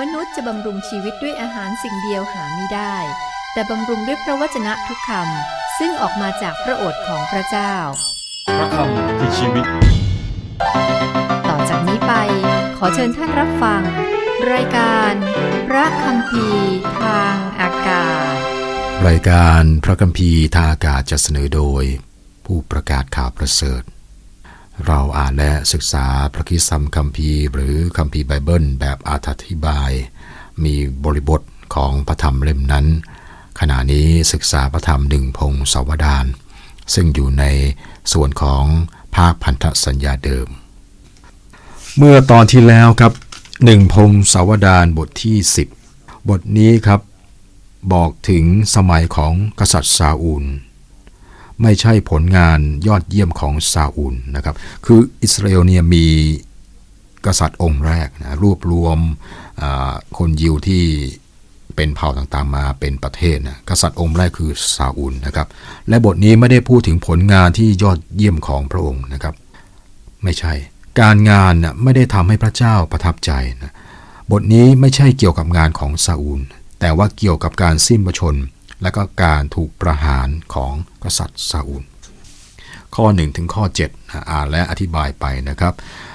มนุษย์จะบำรุงชีวิตด้วยอาหารสิ่งเดียวหาไม่ได้ แต่บำรุงด้วยพระวจนะทุกคำซึ่งออกมาจากพระโอษฐ์ของพระเจ้า พระคำคือชีวิต ต่อจากนี้ไป ขอเชิญท่านรับฟัง รายการ พระคัมภีร์ทางอากาศ รายการพระคัมภีร์ทางอากาศจะเสนอโดย ผู้ประกาศข่าวประเสริฐ เราอ่านและศึกษาพระคิดซัมคัมภีร์ หรือคัมภีร์ไบเบิลแบบอธิบาย มีบริบทของพระธรรมเล่มนั้น ขณะนี้ศึกษาพระธรรมหนึ่งพงศาวดารซึ่งอยู่ในส่วนของภาคพันธสัญญาเดิม เมื่อตอนที่แล้วครับหนึ่งพงศาวดารบทที่ 10 บทนี้ครับ บอกถึงสมัยของกษัตริย์ซาอูล ไม่ใช่ผลงานยอดเยี่ยมของซาอูลนะครับ คืออิสราเอลเนี่ยมีกษัตริย์องค์แรกนะรวบรวมคนยิวที่เป็นเผ่าต่างๆมาเป็นประเทศนะกษัตริย์องค์แรกคือซาอูลนะครับ และบทนี้ไม่ได้พูดถึงผลงานที่ยอดเยี่ยมของพระองค์นะครับ ไม่ใช่ การงานนะไม่ได้ทำให้พระเจ้าประทับใจนะบทนี้ไม่ใช่เกี่ยวกับงานของซาอูลแต่ว่าเกี่ยวกับการสิ้นพระชน และก็การถูกประหารของกษัตริย์ซาอูล ข้อ 1 ถึงข้อ7นะอ่านและอธิบายไปนะครับ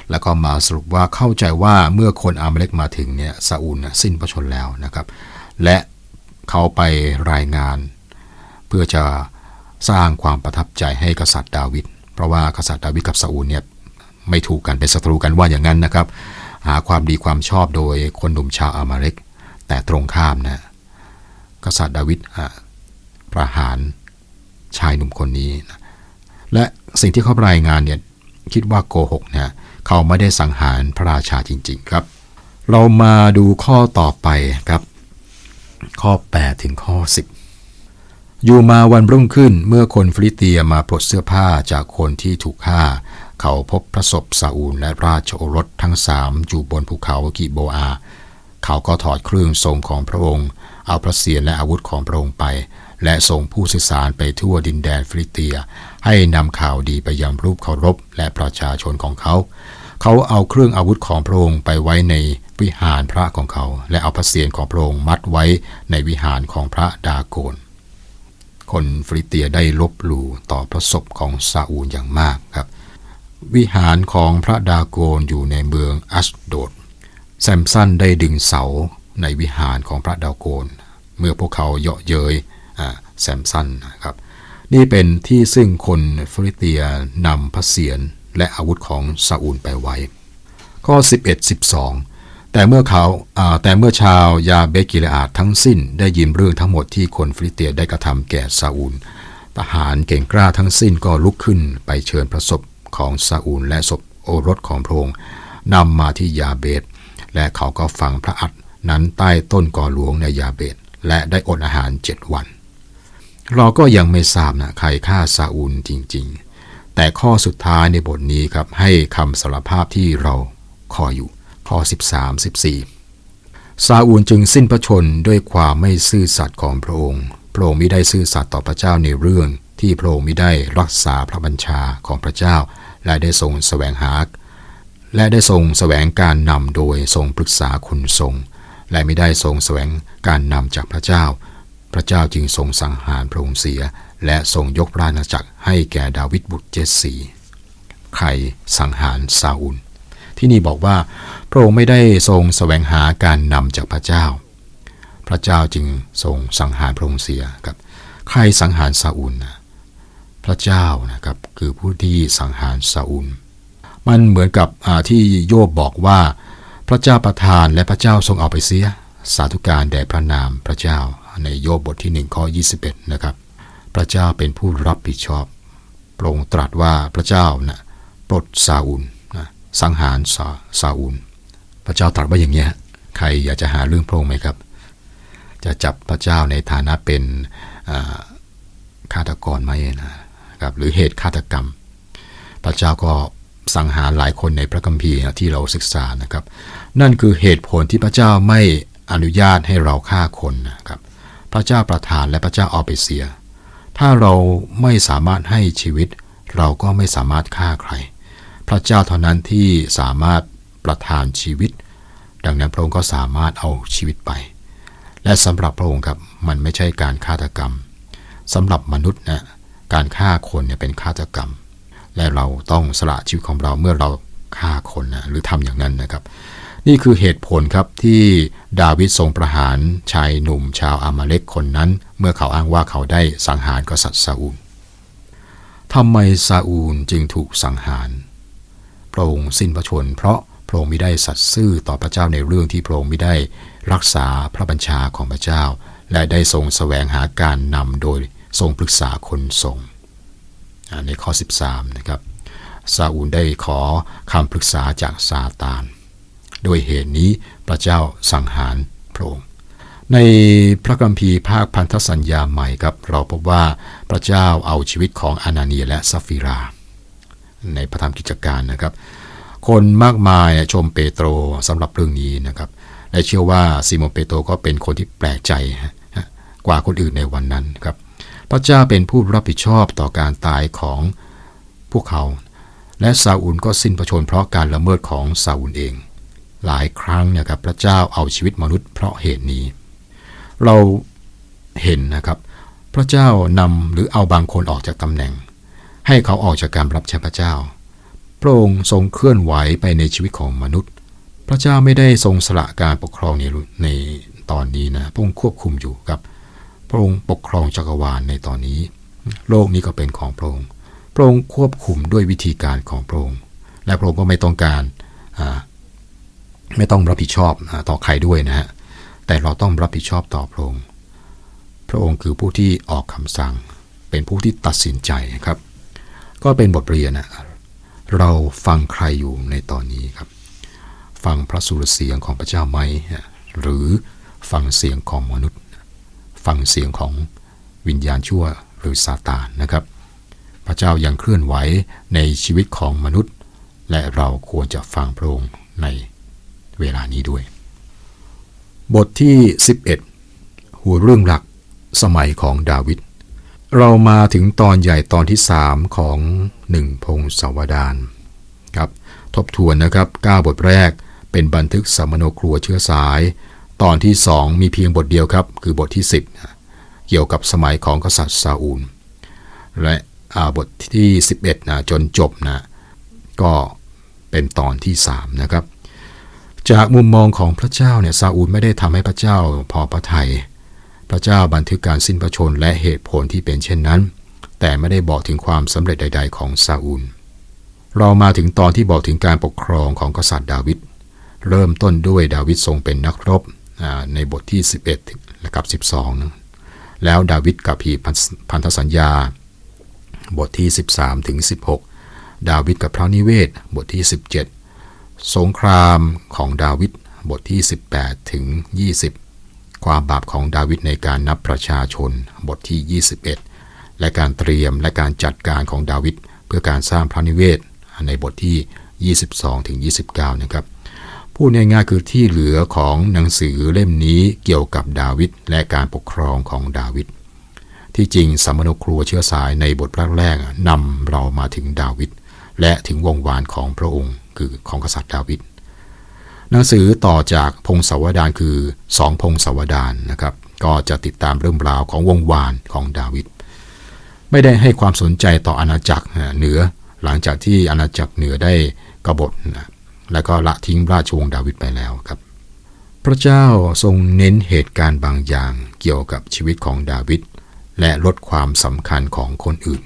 แล้วก็มาสรุปว่าเข้าใจว่าเมื่อคนอามาเล็กมาถึงเนี่ยซาอูลนะสิ้นพระชนแล้วนะครับ และเขาไปรายงาน เพื่อจะสร้างความประทับใจให้กษัตริย์ดาวิดเพราะว่ากษัตริย์ดาวิดกับซาอูลเนี่ยไม่ถูกกันเป็นศัตรูกันว่าอย่างนั้นนะครับ หาความดีความชอบโดยคนหนุ่มชาวอามาเล็กแต่ตรงข้ามนะ กษัตริย์ดาวิดประหารชายหนุ่มคนนี้นะและสิ่งที่เขารายงานเนี่ยคิดว่าโกหกนะเขาไม่ได้สังหารพระราชาจริง ๆ ครับ เรามาดูข้อต่อไปครับ ข้อ 8 ถึงข้อ 10 อยู่มาวันรุ่งขึ้นเมื่อคนฟิลิเตียมาปลดเสื้อผ้าจากคนที่ถูกฆ่า เขาพบพระศพซาอูลและราชโอรสทั้งสามอยู่บนภูเขากิโบอา เขาก็ถอดเครื่องทรงของพระองค์ เอาพระเศียรและอาวุธของพระองค์ไป และส่งผู้สื่อสารไปทั่วดินแดนฟิลิเตีย ให้นำข่าวดีไปยังรูปเคารพและประชาชนของเขา เขาเอาเครื่องอาวุธของพระองค์ไปไว้ในวิหารพระของเขา และเอาพระเศียรของพระองค์มัดไว้ในวิหารของพระดาโกน คนฟิลิเตียได้ลบหลู่ต่อพระศพของซาอูลอย่างมากครับ วิหารของพระดาโกนอยู่ในเมืองอัสโดดแซมสันได้ดึงเสา ในวิหารของพระดาวโกน เมื่อพวกเขาเยาะเย้ยแซมสันนะครับ นี่เป็นที่ซึ่งคนฟิลิเตียนำพระเศียรและอาวุธของซาอูลไปไว้ ข้อ 11 12 แต่เมื่อเขาแต่เมื่อชาวยาเบกิเลอาดทั้งสิ้นได้ยินเรื่องทั้งหมดที่คนฟิลิเตียได้กระทำแก่ซาอูล ทหารเก่งกล้าทั้งสิ้นก็ลุกขึ้นไปเชิญพระศพของซาอูลและศพโอรสของพระองค์นำมาที่ยาเบตและเขาก็ฝังพระอัฐ นั้นใต้ต้นกอหลวงในยาเบตและได้อดอาหารเจ็ดวัน เราก็ยังไม่ทราบนะใครฆ่าซาอูลจริงๆ แต่ข้อสุดท้ายในบทนี้ครับให้คำสารภาพที่เราคอยอยู่ ข้อ 13 14 ซาอูลจึงสิ้นพระชนด้วยความไม่ซื่อสัตย์ของพระองค์ พระองค์ไม่ได้ซื่อสัตย์ต่อพระเจ้าในเรื่องที่พระองค์ไม่ได้รักษาพระบัญชาของพระเจ้า และได้ทรงแสวงหา และได้ทรงแสวงการนำโดยทรงปรึกษาคุณทรง และไม่ได้ทรงแสวงการนำจากพระเจ้า พระเจ้าจึงทรงสังหารพระองค์เสีย และทรงยกราชอาณาจักรให้แก่ดาวิดบุตรเจสซีใครสังหารซาอูลที่นี่บอกว่า พระองค์ไม่ได้ทรงแสวงหาการนำจากพระเจ้า พระเจ้าจึงทรงสังหารพระองค์เสียครับ ใครสังหารซาอูลนะพระเจ้านะครับคือผู้ที่สังหารซาอูลมันเหมือนกับที่โยบบอกว่า พระเจ้าประทานและพระเจ้าทรงเอาไปเสีย สาธุการแด่พระนามพระเจ้าในโยบบทที่1ข้อ21นะครับ พระเจ้าเป็นผู้รับผิดชอบพรงตรัสว่าพระเจ้านะปลดซาอูลนะสังหารซาซาอูลพระเจ้าตรัสว่าอย่างเงี้ใครอยากจะหาเรื่องพระองค์ไหมครับ จะจับพระเจ้าในฐานะเป็นฆาตกรไหมนะครับหรือเหตุฆาตกรรม พระเจ้าก็สังหารหลายคนในพระคัมภีร์ที่เราศึกษานะครับ นั่นคือเหตุผลที่พระเจ้าไม่อนุญาตให้เราฆ่าคนนะครับ พระเจ้าประทานและพระเจ้าเอาไปเสีย ถ้าเราไม่สามารถให้ชีวิต เราก็ไม่สามารถฆ่าใคร พระเจ้าเท่านั้นที่สามารถประทานชีวิต ดังนั้นพระองค์ก็สามารถเอาชีวิตไป และสำหรับพระองค์ครับมันไม่ใช่การฆาตกรรมสำหรับมนุษย์นะการฆ่าคนเนี่ยเป็นฆาตกรรม และเราต้องสละชีวิตของเราเมื่อเราฆ่าคนนะหรือทำอย่างนั้นนะครับ นี่คือเหตุผลครับที่ดาวิดทรงประหารชายหนุ่มชาวอามาเลกคนนั้น เมื่อเขาอ้างว่าเขาได้สังหารกษัตริย์ซาอูลทำไมซาอูลจึงถูกสังหารพระองค์สิ้นพระชน เพราะพระองค์ไม่ได้สัตย์ซื่อต่อพระเจ้าในเรื่องที่พระองค์ไม่ได้รักษาพระบัญชาของพระเจ้า และได้ทรงแสวงหาการนำโดยทรงปรึกษาคนทรงในข้อ 13 นะครับซาอูลได้ขอคำปรึกษาจากซาตาน โดยเหตุนี้พระเจ้าสังหารพระองค์ในพระคัมภีร์ภาคพันธสัญญาใหม่ครับ เราพบว่าพระเจ้าเอาชีวิตของอานาเนียและซัฟฟิรา ในพระธรรมกิจการนะครับ คนมากมายชมเปโตรสำหรับเรื่องนี้นะครับ และเชื่อว่าซิโมเปโตรก็เป็นคนที่แปลกใจกว่าคนอื่นในวันนั้นครับ พระเจ้าเป็นผู้รับผิดชอบต่อการตายของพวกเขา และซาอูลก็สิ้นพระชนเพราะการละเมิดของซาอูลเอง หลายครั้งนะครับพระเจ้าเอาชีวิตมนุษย์เพราะเหตุนี้ เราเห็นนะครับ พระเจ้านำหรือเอาบางคนออกจากตำแหน่ง ให้เขาออกจากการรับใช้พระเจ้า พระองค์ทรงเคลื่อนไหวไปในชีวิตของมนุษย์ พระเจ้าไม่ได้ทรงสละการปกครองในในตอนนี้นะพระองค์ควบคุมอยู่ครับ พระองค์ปกครองจักรวาลในตอนนี้ โลกนี้ก็เป็นของพระองค์พระองค์ควบคุมด้วยวิธีการของพระองค์และพระองค์ก็ไม่ต้องการ ไม่ต้องรับผิดชอบต่อใครด้วยนะฮะแต่เราต้องรับผิดชอบต่อพระองค์พระองค์คือผู้ที่ออกคำสั่ง เป็นผู้ที่ตัดสินใจครับ ก็เป็นบทเรียนนะเราฟังใครอยู่ในตอนนี้ครับ ฟังพระสุรเสียงของพระเจ้าไหมหรือฟังเสียงของมนุษย์ ฟังเสียงของวิญญาณชั่วหรือซาตานนะครับ พระเจ้ายังเคลื่อนไหวในชีวิตของมนุษย์ และเราควรจะฟังพระองค์ใน เวลานี้ด้วย บทที่ 11 หัวเรื่องหลักสมัยของดาวิดเรามาถึงตอนใหญ่ตอนที่ 3 ของหนึ่งพงศาวดารครับทบทวนนะครับ 9 บทแรกเป็นบันทึกสมโนครัวเชื้อสาย ตอนที่ 2 มีเพียงบทเดียวครับ คือบทที่ 10 เกี่ยวกับสมัยของกษัตริย์ซาอูล และบทที่ 11นะจนจบนะก็เป็นตอนที่ 3 นะครับ จากมุมมองของพระเจ้าเนี่ยซาอูลไม่ได้ทำให้พระเจ้าพอพระทยัยพระเจ้าบันทึกการสิ้นพระชนและเหตุผลที่เป็นเช่นนั้น แต่ไม่ได้บอกถึงความสำเร็จใด ๆ ของซาอูล เรามาถึงตอนที่บอกถึงการปกครองของกษัตริย์ดาวิดเริ่มต้นด้วยดาวิดทรงเป็นนักรบในบทที่ 11 และกับ 12 แล้วดาวิดกับพีพันธสัญญา บทที่ 13 ถึง 16 ดาวิดกับพระนิเวศ บทที่ 17 สงครามของดาวิดบทที่ 18 ถึง 20 ความบาปของดาวิดในการนับประชาชนบทที่ 21 และการเตรียมและการจัดการของดาวิดเพื่อการสร้างพระนิเวศในบทที่ 22 ถึง 29 นะครับพูดง่ายๆคือที่เหลือของหนังสือเล่มนี้เกี่ยวกับดาวิดและการปกครองของดาวิดที่จริงสมโนครัวเชื้อสายในบทแรกๆนำเรามาถึงดาวิดและถึงวงวานของพระองค์ คือของกษัตริย์ดาวิดหนังสือต่อจากพงศาวดารคือสองพงศาวดารนะครับก็จะติดตามเรื่องราวของวงวานของดาวิดไม่ได้ให้ความสนใจต่ออาณาจักรเหนือ หลังจากที่อาณาจักรเหนือได้กบฏนะและก็ละทิ้งราชวงศ์ดาวิดไปแล้วครับ พระเจ้าทรงเน้นเหตุการณ์บางอย่างเกี่ยวกับชีวิตของดาวิดและลดความสำคัญของคนอื่น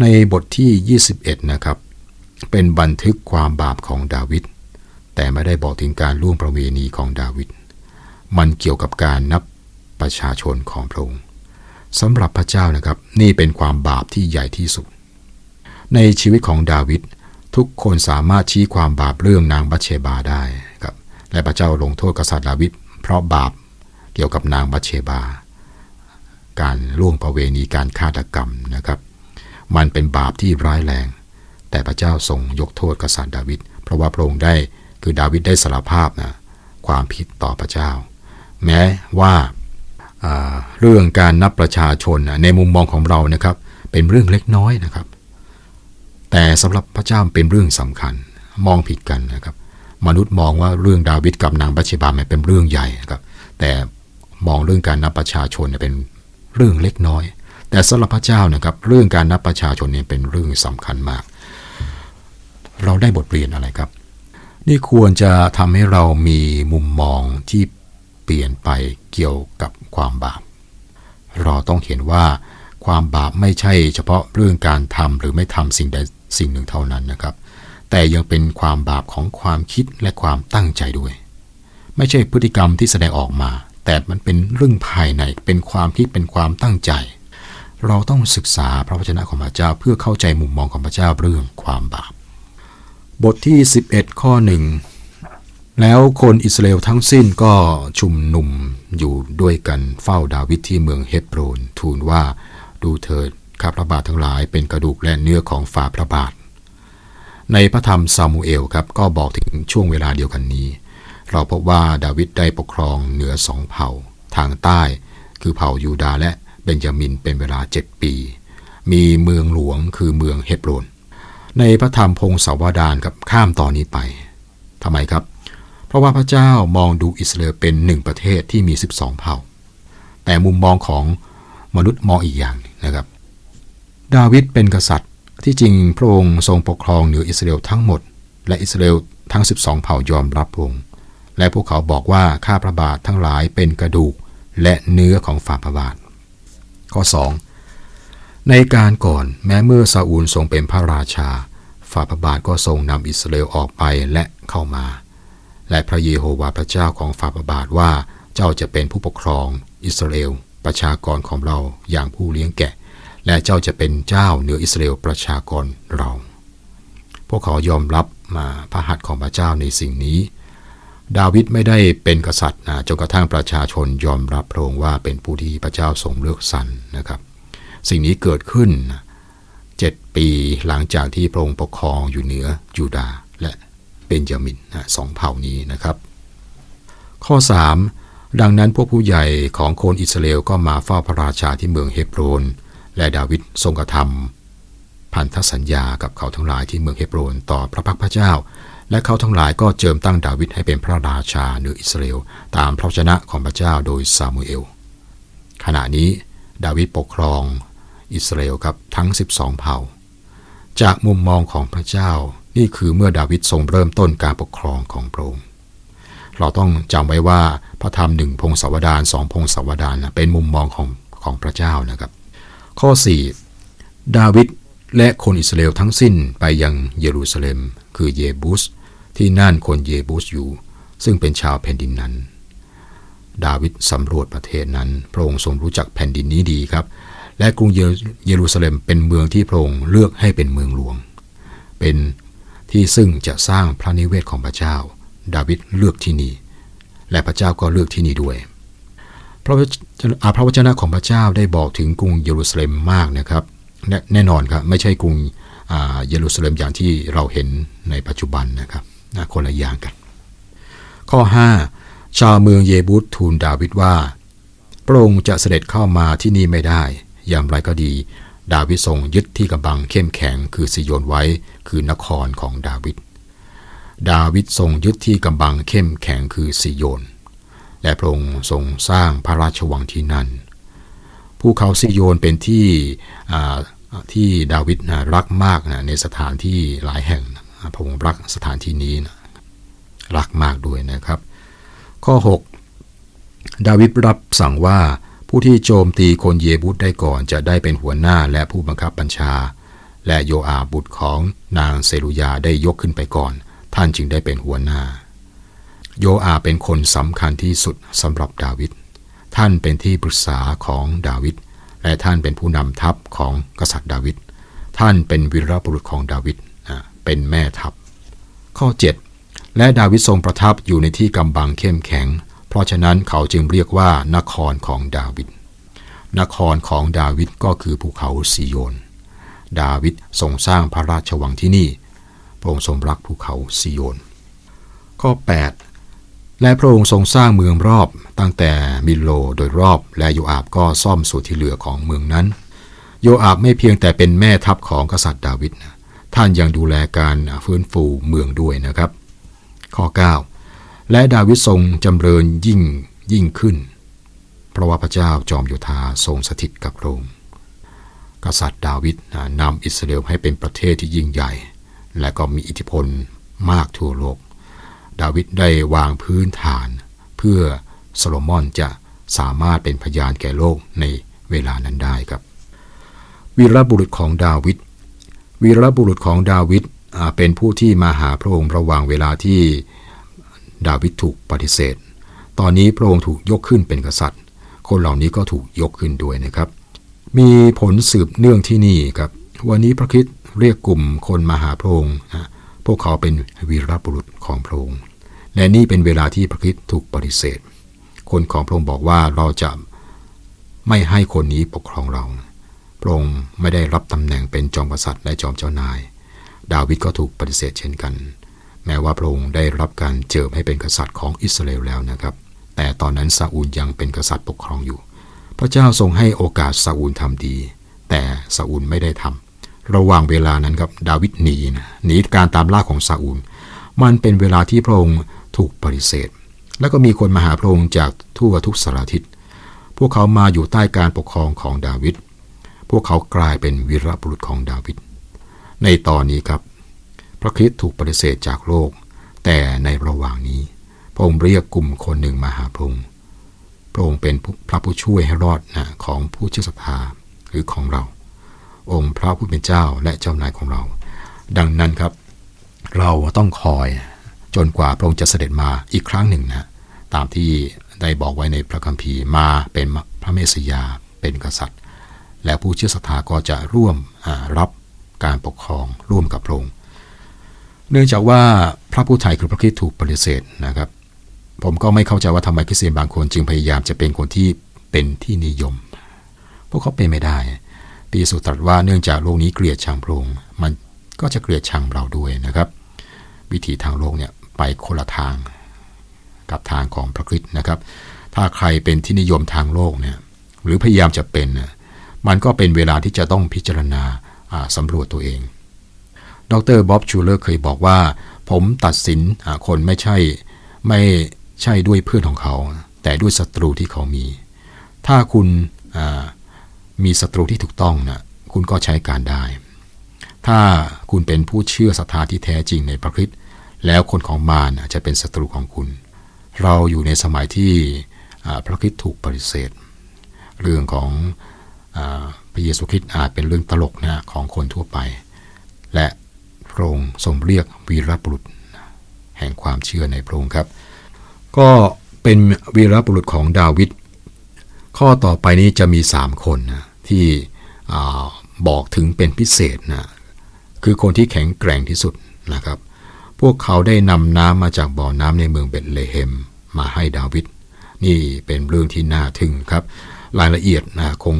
ในบทที่ 21 นะครับ เป็นบันทึกความบาปของดาวิดแต่ไม่ได้บอกถึงการล่วงประเวณีของดาวิดมันเกี่ยวกับการนับประชาชนของพระองค์สำหรับพระเจ้านะครับนี่เป็นความบาปที่ใหญ่ที่สุด ในชีวิตของดาวิดทุกคนสามารถชี้ความบาปเรื่องนางบัชเชบาได้ครับและพระเจ้าลงโทษกษัตริย์ดาวิดเพราะบาปเกี่ยวกับนางบัชเชบา การล่วงประเวณีการฆาตกรรมนะครับ มันเป็นบาปที่ร้ายแรง แต่พระเจ้าทรงยกโทษกษัตริย์ดาวิดเพราะว่าพระองค์ได้คือดาวิดได้สารภาพนะความผิดต่อพระเจ้า แม้ว่าอ่าเรื่องการนับประชาชนนะในมุมมองของเรานะครับ เป็นเรื่องเล็กน้อยนะครับ แต่สำหรับพระเจ้าเป็นเรื่องสำคัญมองผิดกันนะครับ มนุษย์มองว่าเรื่องดาวิดกับนางบัชบาเนี่ยเป็นเรื่องใหญ่นะครับ แต่มองเรื่องการนับประชาชนเป็นเรื่องเล็กน้อย แต่สำหรับพระเจ้านะครับ เรื่องการนับประชาชนเนี่ยเป็นเรื่องสำคัญมาก เราได้บทเรียนอะไรครับ นี่ควรจะทำให้เรามีมุมมองที่เปลี่ยนไปเกี่ยวกับความบาป เราต้องเห็นว่าความบาปไม่ใช่เฉพาะเรื่องการทำหรือไม่ทำสิ่งใดสิ่งหนึ่งเท่านั้นนะครับ แต่ยังเป็นความบาปของความคิดและความตั้งใจด้วย ไม่ใช่พฤติกรรมที่แสดงออกมา แต่มันเป็นเรื่องภายในเป็นความคิดเป็นความตั้งใจ เราต้องศึกษาพระวจนะของพระเจ้าเพื่อเข้าใจมุมมองของพระเจ้าเรื่องความบาป บทที่ 11 ข้อหนึ่งแล้วคนอิสราเอลทั้งสิ้นก็ชุมนุมอยู่ด้วยกันเฝ้าดาวิดที่เมืองเฮบโรน ทูลว่าดูเถิดข้าพระบาททั้งหลายเป็นกระดูกและเนื้อของฝ่าพระบาท ในพระธรรมซามูเอลครับก็บอกถึงช่วงเวลาเดียวกันนี้ เราพบว่าดาวิดได้ปกครองเหนือสองเผ่า ทางใต้ คือเผ่ายูดาห์และเบนจามินเป็นเวลาเจ็ดปี มีเมืองหลวงคือเมืองเฮบโรน ในพระธรรมพงศาวดารครับข้ามตอนนี้ไปทำไมครับ เพราะว่าพระเจ้ามองดูอิสราเอลเป็นหนึ่งประเทศที่มี 12 เผ่า แต่มุมมองของมนุษย์มองอีกอย่างหนึ่งนะครับ ดาวิดเป็นกษัตริย์ที่จริงพระองค์ทรงปกครองเหนืออิสราเอลทั้งหมด และอิสราเอลทั้ง 12 เผ่ายอมรับพระองค์และพวกเขาบอกว่าข้าพระบาททั้งหลายเป็นกระดูกและเนื้อของฝ่าพระบาท ข้อ 2 ในการก่อนแม้เมื่อซาอูลทรงเป็นพระราชา ฝ่าพระบาทก็ทรงนำอิสราเอลออกไปและเข้ามา และพระเยโฮวาห์พระเจ้าของฝ่าพระบาทว่าเจ้าจะเป็นผู้ปกครองอิสราเอลประชากรของเราอย่างผู้เลี้ยงแกะ และเจ้าจะเป็นเจ้าเหนืออิสราเอลประชากรเรา พวกเขายอมรับมาพระหัตถ์ของพระเจ้าในสิ่งนี้ ดาวิดไม่ได้เป็นกษัตริย์นะจนกระทั่งประชาชนยอมรับพระองค์ว่าเป็นผู้ที่พระเจ้าทรงเลือกสรรนะครับ สิ่งนี้เกิดขึ้นเจ็ดปีหลังจากที่พระองค์ปกครองอยู่เหนือยูดาห์และเบนจามินสองเผ่านี้นะครับ ข้อ 3 ดังนั้นพวกผู้ใหญ่ของคนอิสราเอลก็มาเฝ้าพระราชาที่เมืองเฮบรน และดาวิดทรงกระทำพันธสัญญากับเขาทั้งหลายที่เมืองเฮบรนต่อพระพักพระเจ้า และเขาทั้งหลายก็เจิมตั้งดาวิดให้เป็นพระราชาเหนืออิสราเอลตามพระวจนะของพระเจ้าโดยซามูเอลขณะนี้ดาวิดปกครอง อิสราเอลครับทั้ง 12 เผ่า จากมุมมองของพระเจ้านี่คือเมื่อดาวิดทรงเริ่มต้นการปกครองของพระองค์เราต้องจำไว้ว่าพระธรรมหนึ่งพงศาวดารสองพงศาวดารนะเป็นมุมมองของของพระเจ้านะครับ ข้อ 4 ดาวิดและคนอิสราเอลทั้งสิ้นไปยังเยรูซาเล็ม คือเยบุส ที่นั่นคนเยบุสอยู่ ซึ่งเป็นชาวแผ่นดินนั้น ดาวิดสำรวจประเทศนั้น พระองค์ทรงรู้จักแผ่นดินนี้ดีครับ และกรุงเยรูซาเล็มเป็นเมืองที่พระองค์เลือกให้เป็นเมืองหลวง เป็นที่ซึ่งจะสร้างพระนิเวศของพระเจ้า ดาวิดเลือกที่นี่ และพระเจ้าก็เลือกที่นี่ด้วย พระวจนะพระวจนะของพระเจ้าได้บอกถึงกรุงเยรูซาเล็มมากนะครับแน่แน่นอนครับไม่ใช่กรุงเยรูซาเล็มอย่างที่เราเห็นในปัจจุบันนะครับคนละอย่างกัน ข้อ 5 ชาวเมืองเยบุสทูลดาวิดว่าพระองค์จะเสด็จเข้ามาที่นี่ไม่ได้ อย่างไรก็ดี ดาวิดทรงยึดที่กำบังเข้มแข็งคือสิโยนไว้คือนครของดาวิดดาวิดทรงยึดที่กำบังเข้มแข็งคือสิโยน และพระองค์ทรงสร้างพระราชวังที่นั่นภูเขาซิโยนเป็นที่ที่ดาวิดนะรักมากนะในสถานที่หลายแห่งนะพระองค์รักสถานที่นี้นะรักมากด้วยนะครับ ข้อ 6 ดาวิดรับสั่งว่า ผู้ที่โจมตีคนเยบุสได้ก่อนจะได้เป็นหัวหน้าและผู้บังคับบัญชา และโยอาบุตรของนางเซรุยาได้ยกขึ้นไปก่อน ท่านจึงได้เป็นหัวหน้า โยอาเป็นคนสำคัญที่สุดสำหรับดาวิดท่านเป็นที่ปรึกษาของดาวิดและท่านเป็นผู้นำทัพของกษัตริย์ดาวิดท่านเป็นวีรบุรุษของดาวิดเป็นแม่ทัพ ข้อ 7 และดาวิดทรงประทับอยู่ในที่กำบังเข้มแข็ง ราะฉะนั้นเขาจึงเรียกว่านครของดาวิด นครของดาวิดก็คือภูเขาซีโยน ดาวิดทรงสร้างพระราชวังที่นี่ พระองค์ทรงรักภูเขาซีโยน ข้อ 8 และพระองค์ทรงสร้างเมืองรอบตั้งแต่มิโลโดยรอบ และโยอาบก็ซ่อมส่วนที่เหลือของเมืองนั้น โยอาบไม่เพียงแต่เป็นแม่ทัพของกษัตริย์ดาวิดนะท่านยังดูแลการฟื้นฟูเมืองด้วยนะครับ ข้อ 9 และดาวิดทรงจำเริญยิ่งยิ่งขึ้น เพราะว่าพระเจ้าจอมโยธาทรงสถิตกับพระองค์กษัตริย์ดาวิดนำอิสราเอลให้เป็นประเทศที่ยิ่งใหญ่ และก็มีอิทธิพลมากทั่วโลก ดาวิดได้วางพื้นฐาน เพื่อโซโลมอนจะสามารถเป็นพยานแก่โลกในเวลานั้นได้ครับ วีรบุรุษของดาวิดวีรบุรุษของดาวิดเป็นผู้ที่มาหาพระองค์ระหว่างเวลาที่ ดาวิดถูกปฏิเสธ ตอนนี้พระองค์ถูกยกขึ้นเป็นกษัตริย์ คนเหล่านี้ก็ถูกยกขึ้นด้วยนะครับ มีผลสืบเนื่องที่นี่ครับ วันนี้พระคริสต์เรียกกลุ่มคนมาหาพระองค์นะพวกเขาเป็นวีรบุรุษของพระองค์ และนี่เป็นเวลาที่พระคริสต์ถูกปฏิเสธ คนของพระองค์บอกว่าเราจะไม่ให้คนนี้ปกครองเรา พระองค์ไม่ได้รับตำแหน่งเป็นจอมกษัตริย์และจอมเจ้านาย ดาวิดก็ถูกปฏิเสธเช่นกัน แม้ว่าพระองค์ได้รับการเจิมให้เป็นกษัตริย์ของอิสราเอลแล้วนะครับ แต่ตอนนั้นซาอูลยังเป็นกษัตริย์ปกครองอยู่ พระเจ้าทรงให้โอกาสซาอูลทำดี แต่ซาอูลไม่ได้ทำระหว่างเวลานั้นครับดาวิดหนีนะหนีการตามล่าของซาอูล มันเป็นเวลาที่พระองค์ถูกปฏิเสธ แล้วก็มีคนมาหาพระองค์จากทั่วทุกสารทิศ พวกเขามาอยู่ใต้การปกครองของดาวิด พวกเขากลายเป็นวีรบุรุษของดาวิด ในตอนนี้ครับ พระคริสต์ถูกปฏิเสธจากโลก แต่ในระหว่างนี้ พระองค์เรียกกลุ่มคนหนึ่งมาหาพระองค์พระองค์เป็นพระผู้ช่วยให้รอดนะของผู้เชื่อศรัทธาหรือของเรา องค์พระผู้เป็นเจ้าและเจ้านายของเรา ดังนั้นครับ เราต้องคอยจนกว่าพระองค์จะเสด็จมาอีกครั้งหนึ่งนะตามที่ได้บอกไว้ในพระคัมภีร์มาเป็นพระเมสสยาเป็นกษัตริย์ และผู้เชื่อศรัทธาก็จะร่วมรับการปกครองร่วมกับพระองค์ เนื่องจากว่าพระผู้ไถ่คือพระคริสต์ถูกปฏิเสธนะครับ ผมก็ไม่เข้าใจว่าทำไมคริสเตียนบางคนจึงพยายามจะเป็นคนที่เป็นที่นิยม พวกเขาเป็นไม่ได้พระเยซูตรัสว่าเนื่องจากโลกนี้เกลียดชังพระองค์มันก็จะเกลียดชังเราด้วยนะครับ วิถีทางโลกเนี่ยไปคนละทางกับทางของพระคริสต์นะครับ ถ้าใครเป็นที่นิยมทางโลกเนี่ยหรือพยายามจะเป็นน่ะมันก็เป็นเวลาที่จะต้องพิจารณาสำรวจตัวเอง ดรบ๊อบชูเลอร์เคยบอกว่า ผมตัดสินคนไม่ใช่ไม่ใช่ด้วยเพื่อนของเขา แต่ด้วยศัตรูที่เขามี ถ้าคุณมีศัตรูที่ถูกต้องนะคุณก็ใช้การได้ ถ้าคุณเป็นผู้เชื่อศรัทธาที่แท้จริงในพระคริสต์แล้วคนของมารจะเป็นศัตรูของคุณ เราอยู่ในสมัยที่พระคริสต์ถูกปฏิเสธ เรื่องของอพระเยซูคริสต์อาจเป็นเรื่องตลกนะของคนทั่วไป และ พระองค์ทรงเรียกวีรบุรุษ แห่งความเชื่อในพระองค์ครับ ก็เป็นวีรบุรุษของดาวิดข้อต่อไปนี้จะมี 3 คนนะที่บอกถึงเป็นพิเศษนะคือคนที่แข็งแกร่งที่สุดนะครับ พวกเขาได้นำน้ำมาจากบ่อน้ำในเมืองเบธเลเฮมมาให้ดาวิดนี่เป็นเรื่องที่น่าทึ่งครับ รายละเอียดนะคง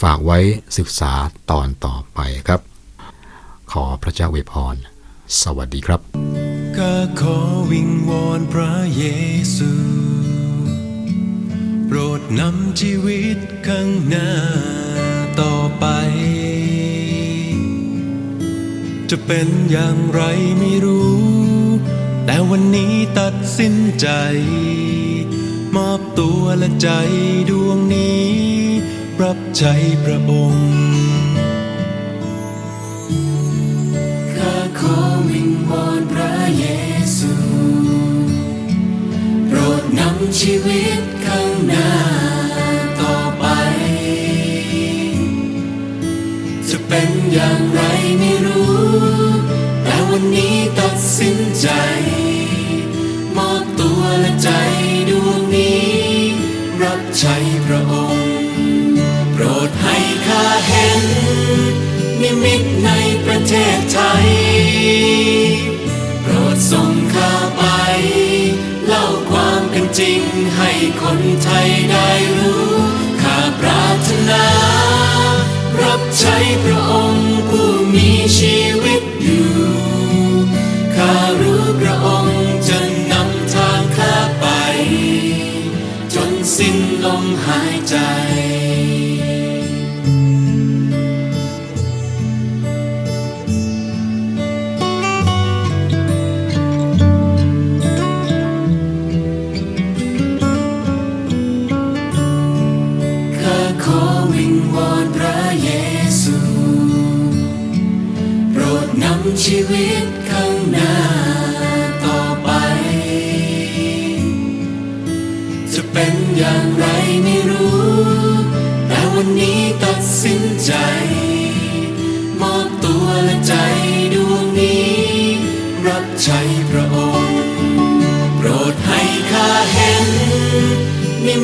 ฝากไว้ศึกษาตอนต่อไปครับ อพระเจ้าอวพร สวัสดีครับก็ขอวิงวอนพระเยซูโปรดนำชีวิตข้างหน้าต่อไป จะเป็นอย่างไรไม่รู้ แต่วันนี้ตัดสินใจ มอบตัวและใจดวงนี้ รับใช้พระองค์ ชีวิตข้างหน้าต่อไป จะเป็นอย่างไรไม่รู้ แต่วันนี้ตัดสินใจ มอบตัวและใจดวงนี้ รับใช้พระองค์ โปรดให้ข้าเห็น นิมิตในประเทศไทย คนไทยได้รู้ข้าปรารถนา รับใช้พระองค์ผู้มีชีวิตอยู่ข้ารู้พระองค์จะนำทางข้าไป จนสิ้นลมหายใจ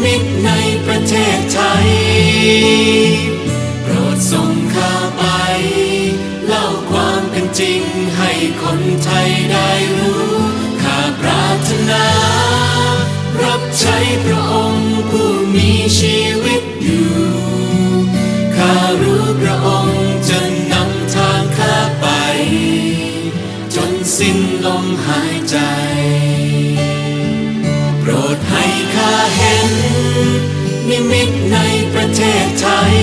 มิตรในประเทศไทย โปรดส่งข้าไป เล่าความเป็นจริงให้คนไทยได้รู้ข้าปรารถนา รับใช้พระองค์ผู้มีชีวิตอยู่ข้ารู้พระองค์จะนำทางข้าไป จนสิ้นลมหายใจาเห็น นิมิตในประเทศไทย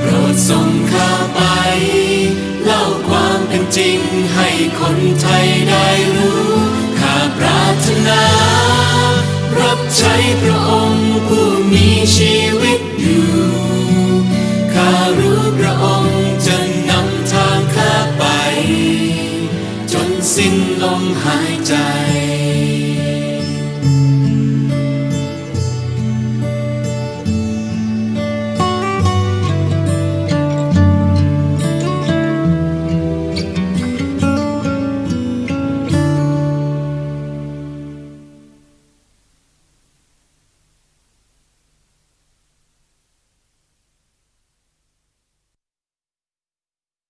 โปรดส่งข้าไป เล่าความเป็นจริงให้คนไทยได้รู้ ข้าปรารถนา รับใช้พระ